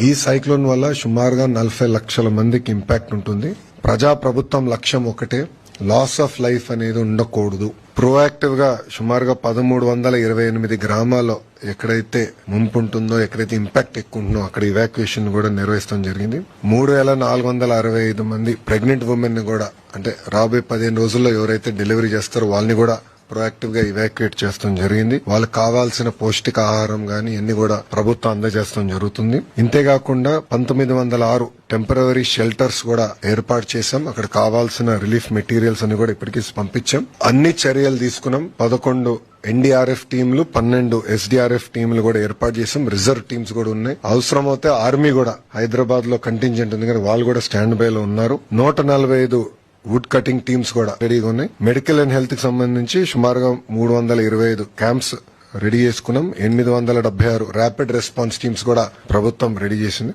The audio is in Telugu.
ఈ సైక్లోన్ వల్ల సుమారుగా నలభై లక్షల మందికి ఇంపాక్ట్ ఉంటుంది. ప్రజా ప్రభుత్వం లక్ష్యం ఒకటే లాస్ ఆఫ్ లైఫ్ అనేది ఉండకూడదు. ప్రోయాక్టివ్గా సుమారుగా పదమూడు వందల ఇరవై ఎనిమిది గ్రామాల్లో ఎక్కడైతే ముంపు ఉంటుందో ఎక్కడైతే ఇంపాక్ట్ ఎక్కువ ఉంటుందో అక్కడ ఇవాక్యుయేషన్ కూడా నిర్వహిస్తాం జరిగింది. మూడు వేల నాలుగు వందల అరవై ఐదు మంది ప్రెగ్నెంట్ ఉమెన్ని కూడా అంటే రాబోయే పదిహేను రోజుల్లో ఎవరైతే డెలివరీ చేస్తారో వాళ్ళని కూడా ప్రొయాక్టివ్గా ఇవాక్యుయేట్ చేస్తాం జరిగింది. వాళ్ళకి కావాల్సిన పౌష్టిక ఆహారం గాని ఇవన్నీ కూడా ప్రభుత్వం అందజేస్తాం జరుగుతుంది. ఇంతేకాకుండా పంతొమ్మిది వందల ఆరు టెంపరీ షెల్టర్స్ కూడా ఏర్పాటు చేశాం. అక్కడ కావాల్సిన రిలీఫ్ మెటీరియల్స్ అని కూడా ఇప్పటికీ పంపించాం. అన్ని చర్యలు తీసుకున్నాం. పదకొండు ఎన్డీఆర్ఎఫ్ టీంలు పన్నెండు ఎస్డీఆర్ఎఫ్ టీంలు కూడా ఏర్పాటు చేసాం రిజర్వ్ టీమ్స్ కూడా ఉన్నాయి. అవసరమైతే ఆర్మీ కూడా హైదరాబాద్లో కంటింజెంట్ ఉంది. కానీ వాళ్ళు కూడా స్టాండ్ బై లో ఉన్నారు. నూట నలభై ఐదు వుడ్ కటింగ్ టీమ్స్ కూడా రెడీగా ఉన్నాయి. మెడికల్ అండ్ హెల్త్కి సంబంధించి సుమారుగా మూడు వందల ఇరవై ఐదు క్యాంప్స్ రెడీ చేసుకున్నాం. ఎనిమిది వందల డెబ్బై ఆరు ర్యాపిడ్ రెస్పాన్స్ టీమ్స్ కూడా ప్రభుత్వం రెడీ చేసింది.